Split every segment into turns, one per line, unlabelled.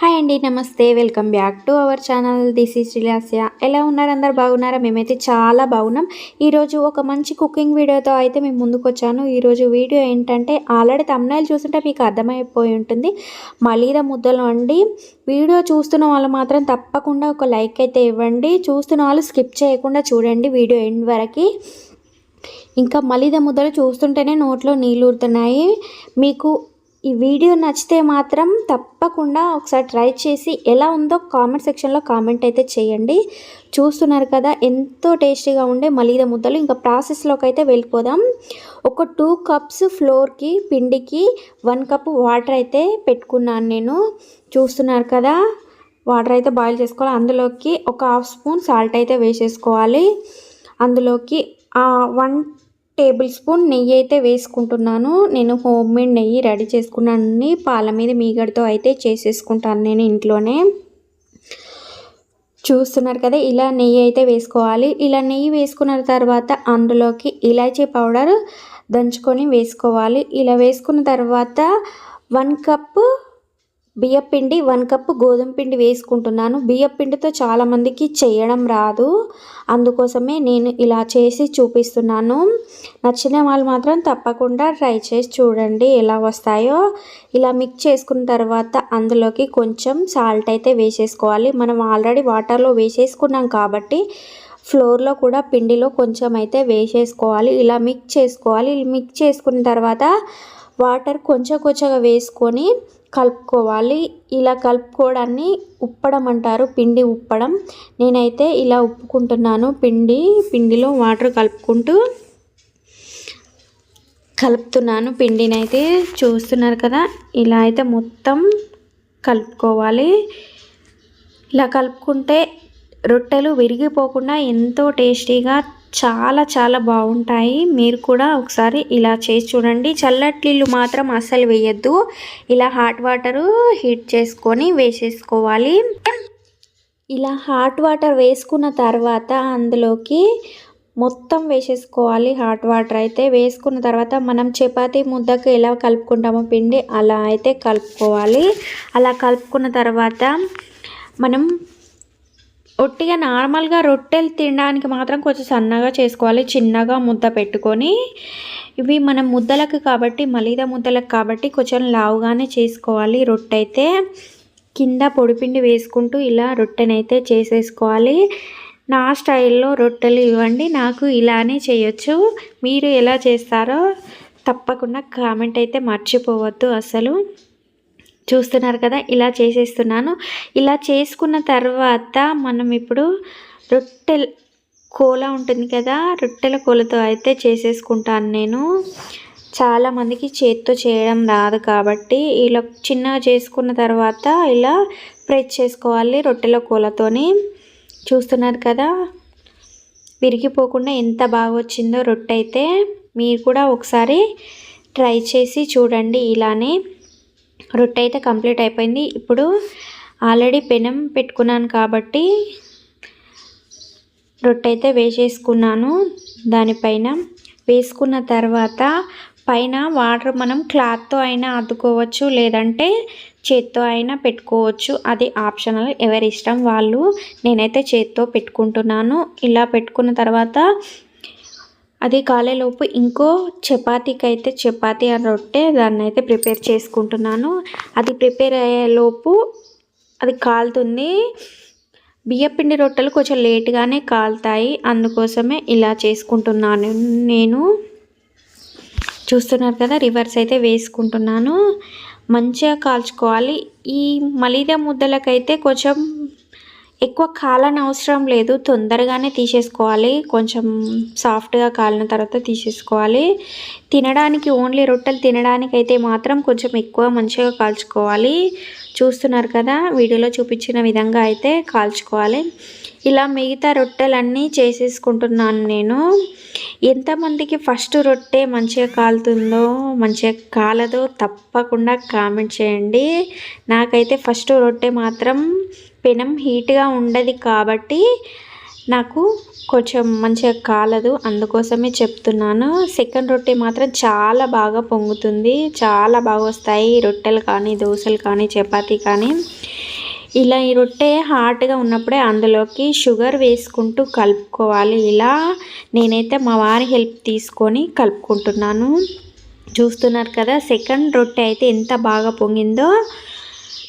Hi అండి నమస్తే. Welcome back to our channel. This is Srilasya. ఎలా ఉన్నారు అందరు? బాగున్నారా? మేమైతే చాలా బాగున్నాం. ఈరోజు ఒక మంచి కుకింగ్ వీడియోతో అయితే మేము ముందుకు వచ్చాను ఈరోజు వీడియో ఏంటంటే ఆల్రెడీ తమ్నాయిల్ చూస్తుంటే మీకు అర్థమైపోయి ఉంటుంది. మలీద ముద్దలు అండి వీడియో చూస్తున్న వాళ్ళు మాత్రం తప్పకుండా ఒక లైక్ అయితే ఇవ్వండి. చూస్తున్న వాళ్ళు స్కిప్ చేయకుండా చూడండి వీడియో ఎండ్ వరకు. ఇంకా మలీద ముద్దలు చూస్తుంటేనే నోట్లో నీళ్ళు ఊరుతున్నాయి. మీకు ఈ వీడియో నచ్చితే మాత్రం తప్పకుండా ఒకసారి ట్రై చేసి ఎలా ఉందో కామెంట్ సెక్షన్లో కామెంట్ అయితే చేయండి. చూస్తున్నారు కదా ఎంతో టేస్టీగా ఉండే మలీద ముద్దలు. ఇంకా ప్రాసెస్లోకి అయితే వెళ్ళిపోదాం. ఒక టూ కప్స్ ఫ్లోర్కి పిండికి వన్ కప్ వాటర్ అయితే పెట్టుకున్నాను నేను. చూస్తున్నారు కదా వాటర్ అయితే బాయిల్ చేసుకోవాలి. అందులోకి ఒక హాఫ్ స్పూన్ సాల్ట్ అయితే వేసేసుకోవాలి. అందులోకి వన్ టేబుల్ స్పూన్ నెయ్యి అయితే వేసుకుంటున్నాను. నేను హోమ్ మేడ్ నెయ్యి రెడీ చేసుకున్నాను పాల మీద మీగడతో అయితే చేసేసుకుంటాను నేను ఇంట్లోనే. చూస్తున్నారు కదా ఇలా నెయ్యి అయితే వేసుకోవాలి. ఇలా నెయ్యి వేసుకున్న తర్వాత అందులోకి ఇలాచీ పౌడర్ దంచుకొని వేసుకోవాలి. ఇలా వేసుకున్న తర్వాత వన్ కప్పు బియ్యపిండి వన్ కప్పు గోధుమ పిండి వేసుకుంటున్నాను. బియ్యపిండితో చాలామందికి చేయడం రాదు. అందుకోసమే నేను ఇలా చేసి చూపిస్తున్నాను. నచ్చిన వాళ్ళు మాత్రం తప్పకుండా ట్రై చేసి చూడండి ఎలా వస్తాయో. ఇలా మిక్స్ చేసుకున్న తర్వాత అందులోకి కొంచెం సాల్ట్ అయితే వేసేసుకోవాలి. మనం ఆల్రెడీ వాటర్లో వేసేసుకున్నాం కాబట్టి ఫ్లోర్లో కూడా పిండిలో కొంచెం అయితే వేసేసుకోవాలి. ఇలా మిక్స్ చేసుకోవాలి. మిక్స్ చేసుకున్న తర్వాత వాటర్ కొంచెం కొంచెంగా వేసుకొని కలుపుకోవాలి. ఇలా కలుపుకోవడాన్ని ఉప్పడం అంటారు పిండి ఉప్పడం. నేనైతే ఇలా ఉప్పుకుంటున్నాను పిండి పిండిలో వాటర్ కలుపుకుంటూ కలుపుతున్నాను. పిండిని అయితే చూస్తున్నారు కదా ఇలా అయితే మొత్తం కలుపుకోవాలి. ఇలా కలుపుకుంటే రొట్టెలు విరిగిపోకుండా ఎంతో టేస్టీగా చాలా చాలా బాగుంటాయి. మీరు కూడా ఒకసారి ఇలా చేసి చూడండి. చల్లటిళ్ళు మాత్రం అస్సలు వేయద్దు. ఇలా హాట్ వాటరు హీట్ చేసుకొని వేసేసుకోవాలి. ఇలా హాట్ వాటర్ వేసుకున్న తర్వాత అందులోకి మొత్తం వేసేసుకోవాలి. హాట్ వాటర్ అయితే వేసుకున్న తర్వాత మనం చపాతీ ముద్దకు ఎలా కలుపుకుంటామో పిండి అలా అయితే కలుపుకోవాలి. అలా కలుపుకున్న తర్వాత మనం ఒట్టిగా నార్మల్గా రొట్టెలు తినడానికి మాత్రం కొంచెం సన్నగా చేసుకోవాలి. చిన్నగా ముద్ద పెట్టుకొని ఇవి మనం ముద్దలకు కాబట్టి మలిద ముద్దలకు కాబట్టి కొంచెం లావుగానే చేసుకోవాలి. రొట్టె అయితే కింద పొడిపిండి వేసుకుంటూ ఇలా రొట్టెనైతే చేసేసుకోవాలి. నా స్టైల్లో రొట్టెలు ఇవ్వండి. నాకు ఇలానే చేయొచ్చు. మీరు ఎలా చేస్తారో తప్పకుండా కామెంట్ అయితే మర్చిపోవద్దు అసలు. చూస్తున్నారు కదా ఇలా చేసేస్తున్నాను. ఇలా చేసుకున్న తర్వాత మనం ఇప్పుడు రొట్టెల కోల ఉంటుంది కదా రొట్టెల కోలతో అయితే చేసేసుకుంటాను నేను. చాలామందికి చేత్తో చేయడం రాదు కాబట్టి ఇలా చిన్నగా చేసుకున్న తర్వాత ఇలా ప్రెస్ చేసుకోవాలి రొట్టెల కోలతోని. చూస్తున్నారు కదా విరిగిపోకుండా ఎంత బాగా వచ్చిందో రొట్టె అయితే మీరు కూడా ఒకసారి ట్రై చేసి చూడండి ఇలానే. రొట్టె అయితే కంప్లీట్ అయిపోయింది. ఇప్పుడు ఆల్రెడీ పెనం పెట్టుకున్నాను కాబట్టి రొట్టె అయితే వేసేసుకున్నాను. దానిపైన వేసుకున్న తర్వాత పైన వాటర్ మనం క్లాత్తో అయినా అద్దుకోవచ్చు లేదంటే చేత్తో అయినా పెట్టుకోవచ్చు. అది ఆప్షనల్ ఎవరి ఇష్టం వాళ్ళు నేనైతే చేత్తో పెట్టుకుంటున్నాను. ఇలా పెట్టుకున్న తర్వాత అది కాలేలోపు ఇంకో చపాతీకి అయితే చపాతీ అని రొట్టె దాన్ని అయితే ప్రిపేర్ చేసుకుంటున్నాను. అది ప్రిపేర్ అయ్యేలోపు అది కాలుతుంది బియ్యపిండి రొట్టెలు కొంచెం లేట్గానే కాలుతాయి. అందుకోసమే ఇలా చేసుకుంటున్నాను నేను. చూస్తున్నారు కదా రివర్స్ అయితే వేసుకుంటున్నాను. మంచిగా కాల్చుకోవాలి. ఈ మలిద ముద్దలకైతే కొంచెం ఎక్కువ కాలని అవసరం లేదు. తొందరగానే తీసేసుకోవాలి. కొంచెం సాఫ్ట్గా కాలిన తర్వాత తీసేసుకోవాలి. తినడానికి ఓన్లీ రొట్టెలు తినడానికి అయితే మాత్రం కొంచెం ఎక్కువ మంచిగా కాల్చుకోవాలి. చూస్తున్నారు కదా వీడియోలో చూపించిన విధంగా అయితే కాల్చుకోవాలి. ఇలా మిగతా రొట్టెలన్నీ చేసేసుకుంటున్నాను నేను. ఎంతమందికి ఫస్ట్ రొట్టె మంచిగా కాలుతుందో మంచిగా కాలదో తప్పకుండా కామెంట్ చేయండి. నాకైతే ఫస్ట్ రొట్టె మాత్రం పెనం హీట్గా ఉండదు కాబట్టి నాకు కొంచెం మంచిగా కాలదు. అందుకోసమే చెప్తున్నాను. సెకండ్ రొట్టె మాత్రం చాలా బాగా పొంగుతుంది. చాలా బాగా వస్తాయి. రొట్టెలు కానీ దోశలు కానీ చపాతీ కానీ. ఇలా ఈ రొట్టె హాట్గా ఉన్నప్పుడే అందులోకి షుగర్ వేసుకుంటూ కలుపుకోవాలి. ఇలా నేనైతే మా వారి హెల్ప్ తీసుకొని కలుపుకుంటున్నాను. చూస్తున్నారు కదా సెకండ్ రొట్టె అయితే ఎంత బాగా పొంగిందో.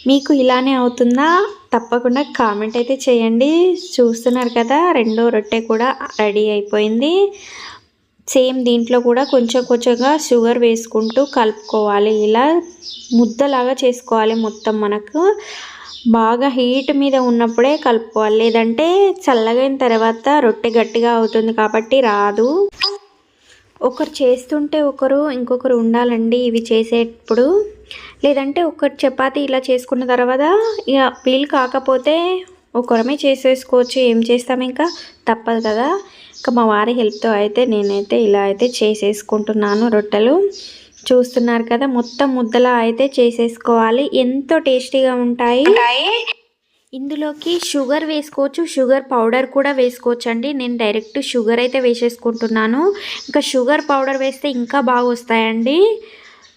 మీకు ఇలానే అవుతుందా? తప్పకుండా కామెంట్ అయితే చేయండి. చూస్తున్నారు కదా రెండో రొట్టె కూడా రెడీ అయిపోయింది. సేమ్ దీంట్లో కూడా కొంచెం కొంచెంగా షుగర్ వేసుకుంటూ కలుపుకోవాలి. ఇలా ముద్దలాగా చేసుకోవాలి మొత్తం మనకు. బాగా హీట్ మీద ఉన్నప్పుడే కలుపుకోవాలి. లేదంటే చల్లగైన తర్వాత రొట్టె గట్టిగా అవుతుంది కాబట్టి రాదు. ఒకరు చేస్తుంటే ఒకరు ఇంకొకరు ఉండాలండి ఇవి చేసేటప్పుడు లేదంటే ఒకటి చపాతి ఇలా చేసుకున్న తర్వాత ఇక వీలు కాకపోతే ఒకరమే చేసేసుకోవచ్చు. ఏం చేస్తాం ఇంకా? తప్పదు కదా. ఇంకా మా వారి హెల్ప్తో అయితే నేనైతే ఇలా అయితే చేసేసుకుంటున్నాను రొట్టెలు. చూస్తున్నారు కదా మొత్తం ముద్దలా అయితే చేసేసుకోవాలి. ఎంతో టేస్టీగా ఉంటాయి. ఇందులోకి షుగర్ వేసుకోవచ్చు షుగర్ పౌడర్ కూడా వేసుకోవచ్చు అండి నేను డైరెక్ట్ షుగర్ అయితే వేసేసుకుంటున్నాను. ఇంకా షుగర్ పౌడర్ వేస్తే ఇంకా బాగా వస్తాయండి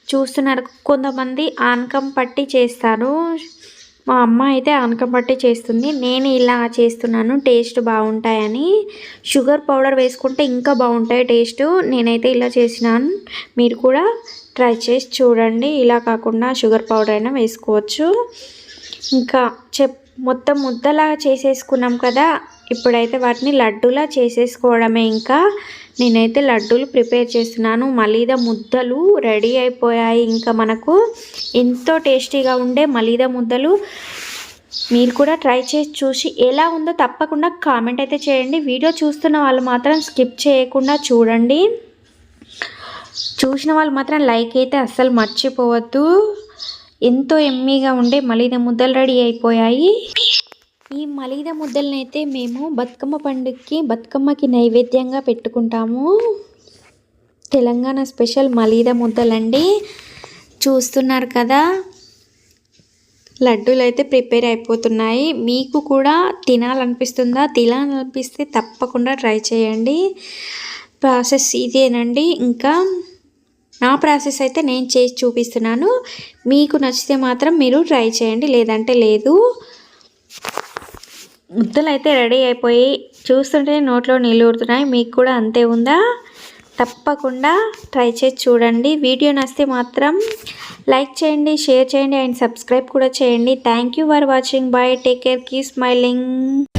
చూస్తున్నారు కొంతమంది ఆనకం పట్టి చేస్తారు. మా అమ్మ అయితే ఆనకం పట్టి చేస్తుంది. నేను ఇలా చేస్తున్నాను టేస్ట్ బాగుంటాయని. షుగర్ పౌడర్ వేసుకుంటే ఇంకా బాగుంటాయి టేస్ట్. నేనైతే ఇలా చేసినాను. మీరు కూడా ట్రై చేసి చూడండి. ఇలా కాకుండా షుగర్ పౌడర్ అయినా వేసుకోవచ్చు. ఇంకా చెప్ మొత్తం ముద్దలా చేసేసుకున్నాం కదా ఇప్పుడైతే వాటిని లడ్డూలా చేసేసుకోవడమే ఇంకా. నేనైతే లడ్డూలు ప్రిపేర్ చేస్తున్నాను. మలీదా ముద్దలు రెడీ అయిపోయాయి ఇంకా మనకు. ఎంతో టేస్టీగా ఉండే మలీదా ముద్దలు. మీరు కూడా ట్రై చేసి చూసి ఎలా ఉందో తప్పకుండా కామెంట్ అయితే చేయండి. వీడియో చూస్తున్న వాళ్ళు మాత్రం స్కిప్ చేయకుండా చూడండి. చూసిన వాళ్ళు మాత్రం లైక్ అయితే అస్సలు మర్చిపోవద్దు. ఎంతో ఎమ్మీగా ఉండే మలీద ముద్దలు రెడీ అయిపోయాయి. ఈ మలీద ముద్దలనైతే అయితే మేము బతుకమ్మ పండుగకి బతుకమ్మకి నైవేద్యంగా పెట్టుకుంటాము. తెలంగాణ స్పెషల్ మలీద ముద్దలండి. చూస్తున్నారు కదా? లడ్డూలు అయితే ప్రిపేర్ అయిపోతున్నాయి. మీకు కూడా తినాలనిపిస్తుందా? తినాలనిపిస్తే తప్పకుండా ట్రై చేయండి. ప్రాసెస్ ఇదేనండి. ఇంకా నా ప్రాసెస్ అయితే నేను చేసి చూపిస్తున్నాను. మీకు నచ్చితే మాత్రం మీరు ట్రై చేయండి. లేదంటే లేదు. ముద్దలు అయితే రెడీ అయిపోయి చూస్తుంటే నోట్లో నీళ్ళు ఊరుతున్నాయి. మీకు కూడా అంతే ఉందా? తప్పకుండా ట్రై చేసి చూడండి. వీడియో నచ్చితే మాత్రం లైక్ చేయండి షేర్ చేయండి అండ్ సబ్స్క్రైబ్ కూడా చేయండి. Thank you for watching. Bye. Take care. Keep smiling.